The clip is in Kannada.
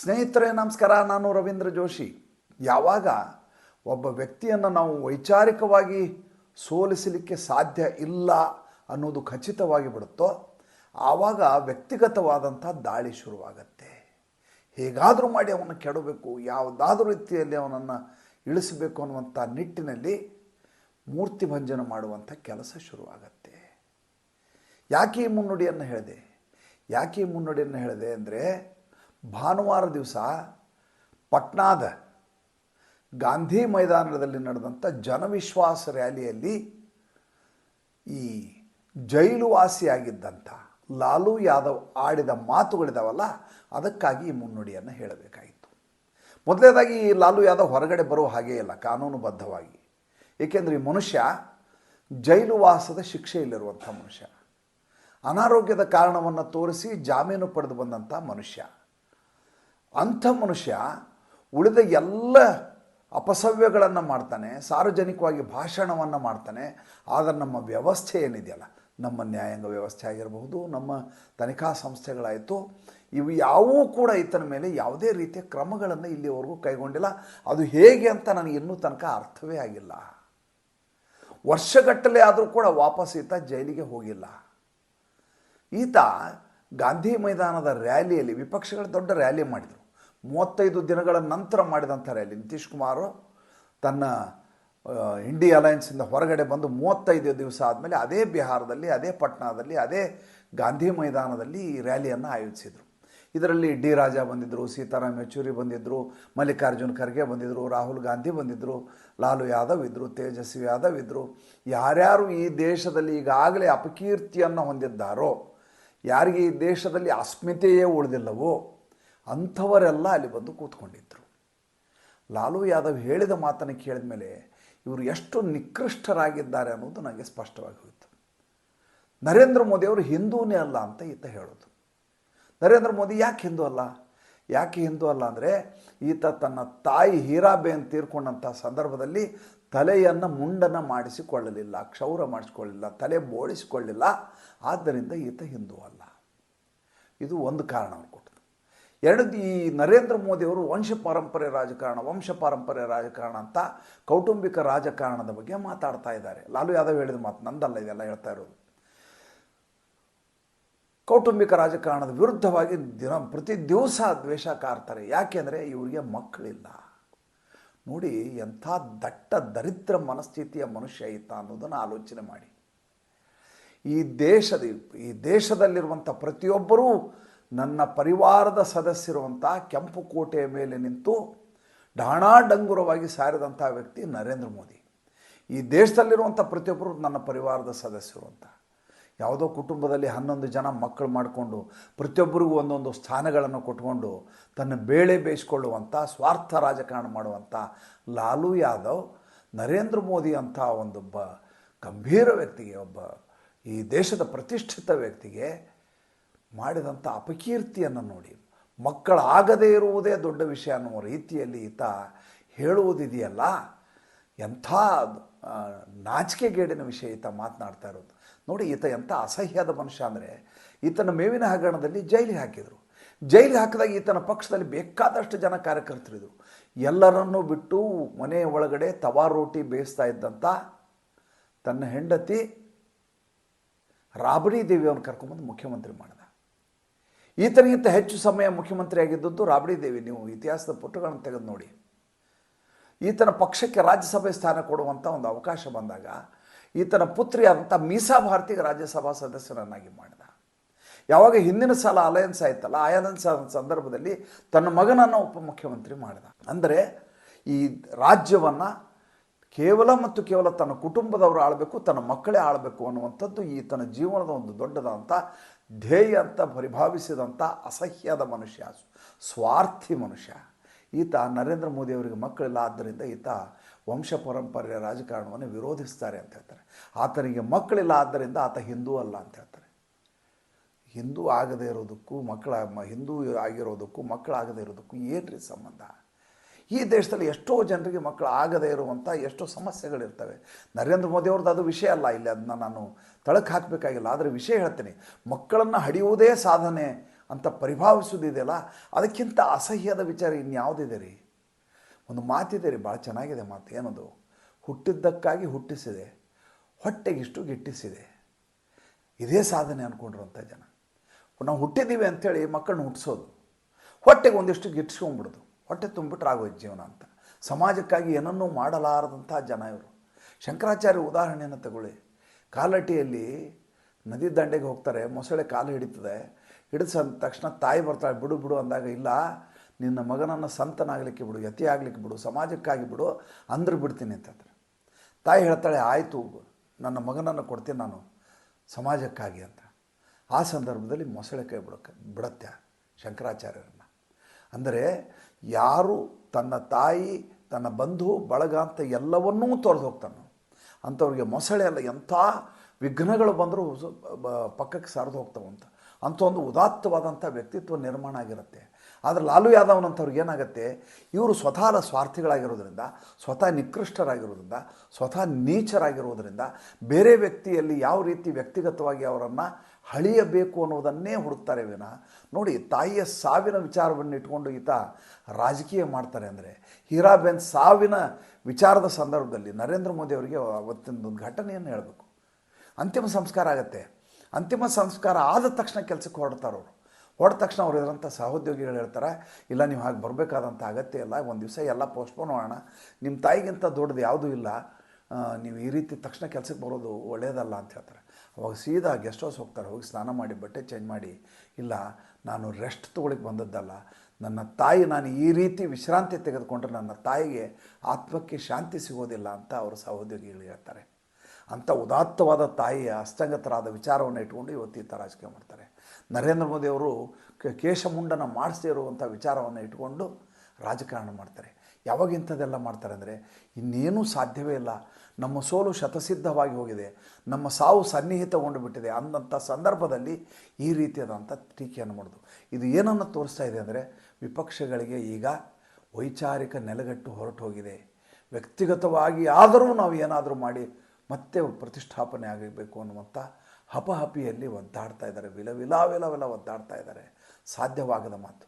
ಸ್ನೇಹಿತರೆ, ನಮಸ್ಕಾರ. ನಾನು ರವೀಂದ್ರ ಜೋಶಿ. ಯಾವಾಗ ಒಬ್ಬ ವ್ಯಕ್ತಿಯನ್ನು ನಾವು ವೈಚಾರಿಕವಾಗಿ ಸೋಲಿಸಲಿಕ್ಕೆ ಸಾಧ್ಯ ಇಲ್ಲ ಅನ್ನೋದು ಖಚಿತವಾಗಿ ಬಿಡುತ್ತೋ, ಆವಾಗ ವ್ಯಕ್ತಿಗತವಾದಂಥ ದಾಳಿ ಶುರುವಾಗತ್ತೆ. ಹೇಗಾದರೂ ಮಾಡಿ ಅವನು ಕೆಡಬೇಕು, ಯಾವುದಾದ್ರೂ ರೀತಿಯಲ್ಲಿ ಅವನನ್ನು ಇಳಿಸಬೇಕು ಅನ್ನುವಂಥ ನಿಟ್ಟಿನಲ್ಲಿ ಮೂರ್ತಿ ಭಂಜನ ಮಾಡುವಂಥ ಕೆಲಸ ಶುರುವಾಗತ್ತೆ. ಯಾಕೆ ಈ ಮುನ್ನುಡಿಯನ್ನು ಹೇಳಿದೆ? ಯಾಕೆ ಈ ಮುನ್ನುಡಿಯನ್ನು ಹೇಳಿದೆ ಅಂದರೆ ಭಾನುವಾರ ದಿವಸ ಪಟ್ನಾದ ಗಾಂಧಿ ಮೈದಾನದಲ್ಲಿ ನಡೆದಂಥ ಜನವಿಶ್ವಾಸ ರ್ಯಾಲಿಯಲ್ಲಿ ಈ ಜೈಲು ವಾಸಿಯಾಗಿದ್ದಂಥ ಲಾಲು ಯಾದವ್ ಆಡಿದ ಮಾತುಗಳಿದಾವಲ್ಲ, ಅದಕ್ಕಾಗಿ ಈ ಮುನ್ನುಡಿಯನ್ನು ಹೇಳಬೇಕಾಯಿತು. ಮೊದಲನೇದಾಗಿ ಈ ಲಾಲು ಯಾದವ್ ಹೊರಗಡೆ ಬರೋ ಹಾಗೇ ಇಲ್ಲ, ಕಾನೂನುಬದ್ಧವಾಗಿ. ಏಕೆಂದರೆ ಈ ಮನುಷ್ಯ ಜೈಲು ವಾಸದ ಶಿಕ್ಷೆಯಲ್ಲಿರುವಂಥ ಮನುಷ್ಯ. ಅನಾರೋಗ್ಯದ ಕಾರಣವನ್ನು ತೋರಿಸಿ ಜಾಮೀನು ಪಡೆದು ಬಂದಂಥ ಮನುಷ್ಯ. ಅಂಥ ಮನುಷ್ಯ ಉಳಿದ ಎಲ್ಲ ಅಪಸವ್ಯಗಳನ್ನು ಮಾಡ್ತಾನೆ, ಸಾರ್ವಜನಿಕವಾಗಿ ಭಾಷಣವನ್ನು ಮಾಡ್ತಾನೆ, ಆದರೆ ನಮ್ಮ ವ್ಯವಸ್ಥೆ ಏನಿದೆಯಲ್ಲ? ನಮ್ಮ ನ್ಯಾಯಾಂಗ ವ್ಯವಸ್ಥೆ ಆಗಿರಬಹುದು, ನಮ್ಮ ತನಿಖಾ ಸಂಸ್ಥೆಗಳಾಯಿತು, ಇವು ಯಾವೂ ಕೂಡ ಈತನ ಮೇಲೆ ಯಾವುದೇ ರೀತಿಯ ಕ್ರಮಗಳನ್ನು ಇಲ್ಲಿವರೆಗೂ ಕೈಗೊಂಡಿಲ್ಲ. ಅದು ಹೇಗೆ ಅಂತ ನನಗೆ ಇನ್ನೂ ತನಕ ಅರ್ಥವೇ ಆಗಿಲ್ಲ. ವರ್ಷಗಟ್ಟಲೆ ಆದರೂ ಕೂಡ ವಾಪಸ್ ಈತ ಜೈಲಿಗೆ ಹೋಗಿಲ್ಲ. ಈತ ಗಾಂಧಿ ಮೈದಾನದ ರ್ಯಾಲಿಯಲ್ಲಿ, ವಿಪಕ್ಷಗಳು ದೊಡ್ಡ ರ್ಯಾಲಿ ಮಾಡಿದರು. ಮೂವತ್ತೈದು ದಿನಗಳ ನಂತರ ಮಾಡಿದಂಥ ರ್ಯಾಲಿ ನಿತೀಶ್ ಕುಮಾರ್. ತನ್ನ ಇಂಡಿ ಅಲಯನ್ಸಿಂದ ಹೊರಗಡೆ ಬಂದು ಮೂವತ್ತೈದು ದಿವಸ ಆದಮೇಲೆ ಅದೇ ಬಿಹಾರದಲ್ಲಿ, ಅದೇ ಪಟ್ನಾದಲ್ಲಿ, ಅದೇ ಗಾಂಧಿ ಮೈದಾನದಲ್ಲಿ ಈ ರ್ಯಾಲಿಯನ್ನು ಆಯೋಜಿಸಿದರು. ಇದರಲ್ಲಿ ಡಿ ರಾಜಾ ಬಂದಿದ್ದರು ಸೀತಾರಾಮ್ ಯೆಚೂರಿ ಬಂದಿದ್ದರು ಮಲ್ಲಿಕಾರ್ಜುನ್ ಖರ್ಗೆ ಬಂದಿದ್ದರು ರಾಹುಲ್ ಗಾಂಧಿ ಬಂದಿದ್ದರು ಲಾಲು ಯಾದವ್ ಇದ್ದರು ತೇಜಸ್ವಿ ಯಾದವ್ ಇದ್ದರು ಯಾರ್ಯಾರು ಈ ದೇಶದಲ್ಲಿ ಈಗಾಗಲೇ ಅಪಕೀರ್ತಿಯನ್ನು ಹೊಂದಿದ್ದಾರೋ, ಯಾರಿಗೆ ಈ ದೇಶದಲ್ಲಿ ಅಸ್ಮಿತೆಯೇ ಉಳಿದಿಲ್ಲವೋ ಅಂಥವರೆಲ್ಲ ಅಲ್ಲಿ ಬಂದು ಕೂತ್ಕೊಂಡಿದ್ದರು ಲಾಲು ಯಾದವ್ ಹೇಳಿದ ಮಾತನ್ನು ಕೇಳಿದ ಮೇಲೆ ಇವರು ಎಷ್ಟು ನಿಕೃಷ್ಟರಾಗಿದ್ದಾರೆ ಅನ್ನೋದು ನನಗೆ ಸ್ಪಷ್ಟವಾಗಿ ಹೋಯಿತು. ನರೇಂದ್ರ ಮೋದಿಯವರು ಹಿಂದೂನೇ ಅಲ್ಲ ಅಂತ ಈತ ಹೇಳೋದು. ನರೇಂದ್ರ ಮೋದಿ ಯಾಕೆ ಹಿಂದೂ ಅಲ್ಲ? ಯಾಕೆ ಹಿಂದೂ ಅಲ್ಲ ಅಂದರೆ ಈತ ತನ್ನ ತಾಯಿ ಹೀರಾಬೇನ್ ತೀರ್ಕೊಂಡಂಥ ಸಂದರ್ಭದಲ್ಲಿ ತಲೆಯನ್ನು ಮುಂಡನ ಮಾಡಿಸಿಕೊಳ್ಳಲಿಲ್ಲ, ಕ್ಷೌರ ಮಾಡಿಸಿಕೊಳ್ಳಿಲ್ಲ ತಲೆ ಬೋಳಿಸಿಕೊಳ್ಳಿಲ್ಲ ಆದ್ದರಿಂದ ಈತ ಹಿಂದೂ ಅಲ್ಲ. ಇದು ಒಂದು ಕಾರಣ ಅವ್ರು ಎರಡದು ಈ ನರೇಂದ್ರ ಮೋದಿಯವರು ವಂಶ ಪಾರಂಪರ್ಯ ರಾಜಕಾರಣ, ವಂಶ ಪಾರಂಪರ್ಯ ರಾಜಕಾರಣ ಅಂತ ಕೌಟುಂಬಿಕ ರಾಜಕಾರಣದ ಬಗ್ಗೆ ಮಾತಾಡ್ತಾ ಇದ್ದಾರೆ. ಲಾಲು ಯಾದವ್ ಹೇಳಿದ ಮಾತು ನಂದಲ್ಲ, ಇದೆಲ್ಲ ಹೇಳ್ತಾ ಇರೋದು. ಕೌಟುಂಬಿಕ ರಾಜಕಾರಣದ ವಿರುದ್ಧವಾಗಿ ದಿನ ಪ್ರತಿ ದಿವಸ ದ್ವೇಷ ಕಾರ್ತಾರೆ ಯಾಕೆಂದರೆ ಇವರಿಗೆ ಮಕ್ಕಳಿಲ್ಲ. ನೋಡಿ ಎಂಥ ದಟ್ಟ ದರಿದ್ರ ಮನಸ್ಥಿತಿಯ ಮನುಷ್ಯ ಇತ್ತ ಅನ್ನೋದನ್ನು ಆಲೋಚನೆ ಮಾಡಿ. ಈ ದೇಶದ, ಈ ದೇಶದಲ್ಲಿರುವಂಥ ಪ್ರತಿಯೊಬ್ಬರೂ ನನ್ನ ಪರಿವಾರದ ಸದಸ್ಯರುವಂಥ ಕೆಂಪು ಕೋಟೆಯ ಮೇಲೆ ನಿಂತು ಡಾಣಾಡಂಗುರವಾಗಿ ಸಾರಿದಂಥ ವ್ಯಕ್ತಿ ನರೇಂದ್ರ ಮೋದಿ. ಈ ದೇಶದಲ್ಲಿರುವಂಥ ಪ್ರತಿಯೊಬ್ಬರು ನನ್ನ ಪರಿವಾರದ ಸದಸ್ಯರು ಅಂತ. ಯಾವುದೋ ಕುಟುಂಬದಲ್ಲಿ ಹನ್ನೊಂದು ಜನ ಮಕ್ಕಳು ಮಾಡಿಕೊಂಡು ಪ್ರತಿಯೊಬ್ಬರಿಗೂ ಒಂದೊಂದು ಸ್ಥಾನಗಳನ್ನು ಕೊಟ್ಕೊಂಡು ತನ್ನ ಬೇಳೆ ಬೇಯಿಸ್ಕೊಳ್ಳುವಂಥ, ಸ್ವಾರ್ಥ ರಾಜಕಾರಣ ಮಾಡುವಂಥ ಲಾಲು ಯಾದವ್ ನರೇಂದ್ರ ಮೋದಿ ಅಂಥ ಒಂದೊಬ್ಬ ಗಂಭೀರ ವ್ಯಕ್ತಿಗೆ, ಒಬ್ಬ ಈ ದೇಶದ ಪ್ರತಿಷ್ಠಿತ ವ್ಯಕ್ತಿಗೆ ಮಾಡಿದಂಥ ಅಪಕೀರ್ತಿಯನ್ನು ನೋಡಿ. ಮಕ್ಕಳಾಗದೇ ಇರುವುದೇ ದೊಡ್ಡ ವಿಷಯ ಅನ್ನುವ ರೀತಿಯಲ್ಲಿ ಈತ ಹೇಳುವುದಿದೆಯಲ್ಲ? ಎಂಥ ನಾಚಿಕೆಗೇಡಿನ ವಿಷಯ ಈತ ಮಾತನಾಡ್ತಾ ಇರೋದು. ನೋಡಿ, ಈತ ಎಂಥ ಅಸಹ್ಯದ ಮನುಷ್ಯ ಅಂದರೆ, ಈತನ ಮೇವಿನ ಹಗರಣದಲ್ಲಿ ಜೈಲಿಗೆ ಹಾಕಿದರು. ಜೈಲಿಗೆ ಹಾಕಿದಾಗ ಈತನ ಪಕ್ಷದಲ್ಲಿ ಬೇಕಾದಷ್ಟು ಜನ ಕಾರ್ಯಕರ್ತರಿದ್ರು. ಎಲ್ಲರನ್ನೂ ಬಿಟ್ಟು ಮನೆಯ ಒಳಗಡೆ ತವಾ ರೋಟಿ ಬೇಯಿಸ್ತಾ ಇದ್ದಂಥ ತನ್ನ ಹೆಂಡತಿ ರಾಬಡಿ ದೇವಿಯನ್ನು ಕರ್ಕೊಂಬಂದು ಮುಖ್ಯಮಂತ್ರಿ ಮಾಡಿದ ಈತನಿಗಿಂತ ಹೆಚ್ಚು ಸಮಯ ಮುಖ್ಯಮಂತ್ರಿ ಆಗಿದ್ದದ್ದು ರಾಬಡಿ ದೇವಿ. ನೀವು ಇತಿಹಾಸದ ಪುಟಗಳನ್ನು ತೆಗೆದು ನೋಡಿ. ಈತನ ಪಕ್ಷಕ್ಕೆ ರಾಜ್ಯಸಭೆ ಸ್ಥಾನ ಕೊಡುವಂಥ ಒಂದು ಅವಕಾಶ ಬಂದಾಗ ಈತನ ಪುತ್ರಿಯಾದಂಥ ಮೀಸಾ ಭಾರತಿಗೆ ರಾಜ್ಯಸಭಾ ಸದಸ್ಯರನ್ನಾಗಿ ಮಾಡಿದ. ಯಾವಾಗ ಹಿಂದಿನ ಸಲ ಅಲಯನ್ಸ್ ಆಯ್ತಲ್ಲ ಅಯಾಲಯನ್ಸ್ ಆದ ಸಂದರ್ಭದಲ್ಲಿ ತನ್ನ ಮಗನನ್ನು ಉಪಮುಖ್ಯಮಂತ್ರಿ ಮಾಡಿದ. ಅಂದರೆ ಈ ರಾಜ್ಯವನ್ನು ಕೇವಲ ಮತ್ತು ಕೇವಲ ತನ್ನ ಕುಟುಂಬದವರು ಆಳಬೇಕು, ತನ್ನ ಮಕ್ಕಳೇ ಆಳಬೇಕು ಅನ್ನುವಂಥದ್ದು ಈತನ ಜೀವನದ ಒಂದು ದೊಡ್ಡದಂಥ ಧ್ಯೇಯ ಅಂತ ಪರಿಭಾವಿಸಿದಂಥ ಅಸಹ್ಯದ ಮನುಷ್ಯ, ಸ್ವಾರ್ಥಿ ಮನುಷ್ಯ. ಈತ ನರೇಂದ್ರ ಮೋದಿಯವರಿಗೆ ಮಕ್ಕಳಿಲ್ಲ ಆದ್ದರಿಂದ ಈತ ವಂಶ ಪರಂಪರೆಯ ರಾಜಕಾರಣವನ್ನು ವಿರೋಧಿಸ್ತಾರೆ ಅಂತ ಹೇಳ್ತಾರೆ. ಆತನಿಗೆ ಮಕ್ಕಳಿಲ್ಲ ಆದ್ದರಿಂದ ಆತ ಹಿಂದೂ ಅಲ್ಲ ಅಂತ ಹೇಳ್ತಾರೆ. ಹಿಂದೂ ಆಗದೇ ಇರೋದಕ್ಕೂ, ಮಕ್ಕಳ, ಹಿಂದೂ ಆಗಿರೋದಕ್ಕೂ, ಮಕ್ಕಳಾಗದೇ ಇರೋದಕ್ಕೂ ಏನ್ರಿ ಸಂಬಂಧ? ಈ ದೇಶದಲ್ಲಿ ಎಷ್ಟೋ ಜನರಿಗೆ ಮಕ್ಕಳು ಆಗದೇ ಇರುವಂಥ ಎಷ್ಟೋ ಸಮಸ್ಯೆಗಳಿರ್ತವೆ. ನರೇಂದ್ರ ಮೋದಿ ಅವ್ರದ್ದು ಅದು ವಿಷಯ ಅಲ್ಲ, ಇಲ್ಲಿ ಅದನ್ನ ನಾನು ತಳಕ್ಕೆ ಹಾಕಬೇಕಾಗಿಲ್ಲ, ಆದರೆ ವಿಷಯ ಹೇಳ್ತೀನಿ. ಮಕ್ಕಳನ್ನು ಹಡಿಯುವುದೇ ಸಾಧನೆ ಅಂತ ಪರಿಭಾವಿಸೋದಿದೆಯಲ್ಲ ಅದಕ್ಕಿಂತ ಅಸಹ್ಯದ ವಿಚಾರ ಇನ್ಯಾವುದಿದೆ ರೀ? ಒಂದು ಮಾತಿದೆ ರೀ, ಭಾಳ ಚೆನ್ನಾಗಿದೆ ಮಾತು. ಏನದು? ಹುಟ್ಟಿದ್ದಕ್ಕಾಗಿ ಹುಟ್ಟಿಸಿದೆ ಹೊಟ್ಟೆಗಿಷ್ಟು ಗಿಟ್ಟಿಸಿದೆ. ಇದೇ ಸಾಧನೆ ಅಂದ್ಕೊಂಡಿರುವಂಥ ಜನ. ನಾವು ಹುಟ್ಟಿದ್ದೀವಿ ಅಂಥೇಳಿ ಮಕ್ಕಳನ್ನ ಹುಟ್ಟಿಸೋದು, ಹೊಟ್ಟೆಗೆ ಒಂದಿಷ್ಟು ಗಿಟ್ಟಿಸ್ಕೊಂಡ್ಬಿಡೋದು ಹೊಟ್ಟೆ ತುಂಬಿಟ್ರೆ ಆಗೋಯ್ತು ಜೀವನ ಅಂತ. ಸಮಾಜಕ್ಕಾಗಿ ಏನನ್ನೂ ಮಾಡಲಾರದಂಥ ಜನ ಇವರು. ಶಂಕರಾಚಾರ್ಯ ಉದಾಹರಣೆಯನ್ನು ತಗೊಳ್ಳಿ. ಕಾಲಟಿಯಲ್ಲಿ ನದಿ ದಂಡೆಗೆ ಹೋಗ್ತಾರೆ, ಮೊಸಳೆ ಕಾಲು ಹಿಡಿತದೆ ಹಿಡಿದ ತಕ್ಷಣ ತಾಯಿ ಬರ್ತಾಳೆ, ಬಿಡು ಬಿಡು ಅಂದಾಗ, ಇಲ್ಲ, ನಿನ್ನ ಮಗನನ್ನು ಸಂತನಾಗಲಿಕ್ಕೆ ಬಿಡು, ಯತಿ ಆಗಲಿಕ್ಕೆ ಬಿಡು, ಸಮಾಜಕ್ಕಾಗಿ ಬಿಡು, ಅಂದ್ರೆ ಬಿಡ್ತೀನಿ ಅಂತಂದ್ರೆ ತಾಯಿ ಹೇಳ್ತಾಳೆ, ಆಯಿತು, ನನ್ನ ಮಗನನ್ನು ಕೊಡ್ತೀನಿ ನಾನು, ಸಮಾಜಕ್ಕಾಗಿ ಅಂತ. ಆ ಸಂದರ್ಭದಲ್ಲಿ ಮೊಸಳೆ ಕೈ ಬಿಡಕ್ಕೆ ಬಿಡತ್ತೆ ಶಂಕರಾಚಾರ್ಯರನ್ನು. ಅಂದರೆ ಯಾರು ತನ್ನ ತಾಯಿ, ತನ್ನ ಬಂಧು, ಬಳಗ ಅಂತ ಎಲ್ಲವನ್ನೂ ತೊರೆದು ಹೋಗ್ತಾನೆ. ಅಂಥವ್ರಿಗೆ ಮೊಸಳೆ ಅಲ್ಲ, ಎಂಥ ವಿಘ್ನಗಳು ಬಂದರೂ ಪಕ್ಕಕ್ಕೆ ಸರಿದು ಹೋಗ್ತಾವಂತ ಅಂಥ ಒಂದು ಉದಾತ್ತವಾದಂಥ ವ್ಯಕ್ತಿತ್ವ ನಿರ್ಮಾಣ ಆಗಿರುತ್ತೆ. ಆದರೆ ಲಾಲು ಯಾದವ್ನಂಥವ್ರಿಗೆ ಏನಾಗುತ್ತೆ, ಇವರು ಸ್ವತಃ ಸ್ವಾರ್ಥಿಗಳಾಗಿರೋದ್ರಿಂದ, ಸ್ವತಃ ನಿಕೃಷ್ಟರಾಗಿರೋದ್ರಿಂದ, ಸ್ವತಃ ನೀಚರಾಗಿರೋದ್ರಿಂದ, ಬೇರೆ ವ್ಯಕ್ತಿಯಲ್ಲಿ ಯಾವ ರೀತಿ ವ್ಯಕ್ತಿಗತವಾಗಿ ಅವರನ್ನು ಹಳಿಯಬೇಕು ಅನ್ನೋದನ್ನೇ ಹುಡುಕ್ತಾರೆ ವಿನ ನೋಡಿ, ತಾಯಿಯ ಸಾವಿನ ವಿಚಾರವನ್ನು ಇಟ್ಕೊಂಡು ಈತ ರಾಜಕೀಯ ಮಾಡ್ತಾರೆ ಅಂದರೆ, ಹೀರಾಬೆನ್ ಸಾವಿನ ವಿಚಾರದ ಸಂದರ್ಭದಲ್ಲಿ ನರೇಂದ್ರ ಮೋದಿ ಅವರಿಗೆ ಅವತ್ತಿನ ಒಂದು ಘಟನೆಯನ್ನು ಹೇಳಬೇಕು. ಅಂತಿಮ ಸಂಸ್ಕಾರ ಆಗತ್ತೆ. ಅಂತಿಮ ಸಂಸ್ಕಾರ ಆದ ತಕ್ಷಣ ಕೆಲಸಕ್ಕೆ ಹೊರಡ್ತಾರೆ ಅವರು. ಹೊರಡ ತಕ್ಷಣ ಅವ್ರು ಇದ್ರಂಥ ಸಹೋದ್ಯೋಗಿಗಳು ಹೇಳ್ತಾರೆ, ಇಲ್ಲ, ನೀವು ಹಾಗೆ ಬರಬೇಕಾದಂಥ ಅಗತ್ಯ ಇಲ್ಲ, ಒಂದು ದಿವಸ ಎಲ್ಲ ಪೋಸ್ಟ್ಪೋನ್ ಮಾಡೋಣ. ನಿಮ್ಮ ತಾಯಿಗಿಂತ ದೊಡ್ಡದು ಯಾವುದೂ ಇಲ್ಲ. ನೀವು ಈ ರೀತಿ ತಕ್ಷಣ ಕೆಲಸಕ್ಕೆ ಬರೋದು ಒಳ್ಳೆಯದಲ್ಲ ಅಂತ ಹೇಳ್ತಾರೆ. ಅವಾಗ ಸೀದಾ ಗೆಸ್ಟ್ ಹೌಸ್ ಹೋಗ್ತಾರೆ, ಹೋಗಿ ಸ್ನಾನ ಮಾಡಿ, ಬಟ್ಟೆ ಚೇಂಜ್ ಮಾಡಿ. ಇಲ್ಲ, ನಾನು ರೆಸ್ಟ್ ತೊಗೊಳಿಕ್ಕೆ ಬಂದದ್ದಲ್ಲ. ನನ್ನ ತಾಯಿ ನಾನು ಈ ರೀತಿ ವಿಶ್ರಾಂತಿ ತೆಗೆದುಕೊಂಡ್ರೆ ನನ್ನ ತಾಯಿಗೆ ಆತ್ಮಕ್ಕೆ ಶಾಂತಿ ಸಿಗೋದಿಲ್ಲ ಅಂತ ಅವರು ಸಹೋದ್ಯೋಗಿಗಳು ಹೇಳ್ತಾರೆ. ಅಂಥ ಉದಾತ್ತವಾದ ತಾಯಿಯ ಅಸ್ತಂಗತರಾದ ವಿಚಾರವನ್ನು ಇಟ್ಕೊಂಡು ಇವತ್ತು ಈತ ರಾಜಕೀಯ ಮಾಡ್ತಾರೆ. ನರೇಂದ್ರ ಮೋದಿ ಅವರು ಮುಂಡನ ಕೇಶಮುಂಡನ ಮಾಡಿಸದೇ ಇರುವಂಥ ವಿಚಾರವನ್ನು ಇಟ್ಕೊಂಡು ರಾಜಕಾರಣ ಮಾಡ್ತಾರೆ. ಯಾವಾಗ ಇಂಥದ್ದೆಲ್ಲ ಮಾಡ್ತಾರೆ ಅಂದರೆ, ಇನ್ನೇನೂ ಸಾಧ್ಯವೇ ಇಲ್ಲ. ನಮ್ಮ ಸೋಲು ಶತಸಿದ್ಧವಾಗಿ ಹೋಗಿದೆ. ನಮ್ಮ ಸಾವು ಸನ್ನಿಹಿತಗೊಂಡು ಬಿಟ್ಟಿದೆ ಅಂದಂಥ ಸಂದರ್ಭದಲ್ಲಿ ಈ ರೀತಿಯಾದಂಥ ಟೀಕೆಯನ್ನು ಮಾಡೋದು. ಇದು ಏನನ್ನು ತೋರಿಸ್ತಾ ಇದೆ ಅಂದರೆ, ವಿಪಕ್ಷಗಳಿಗೆ ಈಗ ವೈಚಾರಿಕ ನೆಲೆಗಟ್ಟು ಹೊರಟು ಹೋಗಿದೆ ವ್ಯಕ್ತಿಗತವಾಗಿ ಆದರೂ ನಾವು ಏನಾದರೂ ಮಾಡಿ ಮತ್ತೆ ಪ್ರತಿಷ್ಠಾಪನೆ ಆಗಬೇಕು ಅನ್ನುವಂಥ ಹಪಹಪಿಯಲ್ಲಿ ಒದ್ದಾಡ್ತಾ ಇದ್ದಾರೆ. ವಿಲ ವಿಲ ಒದ್ದಾಡ್ತಾ ಇದ್ದಾರೆ. ಸಾಧ್ಯವಾಗದ ಮಾತು.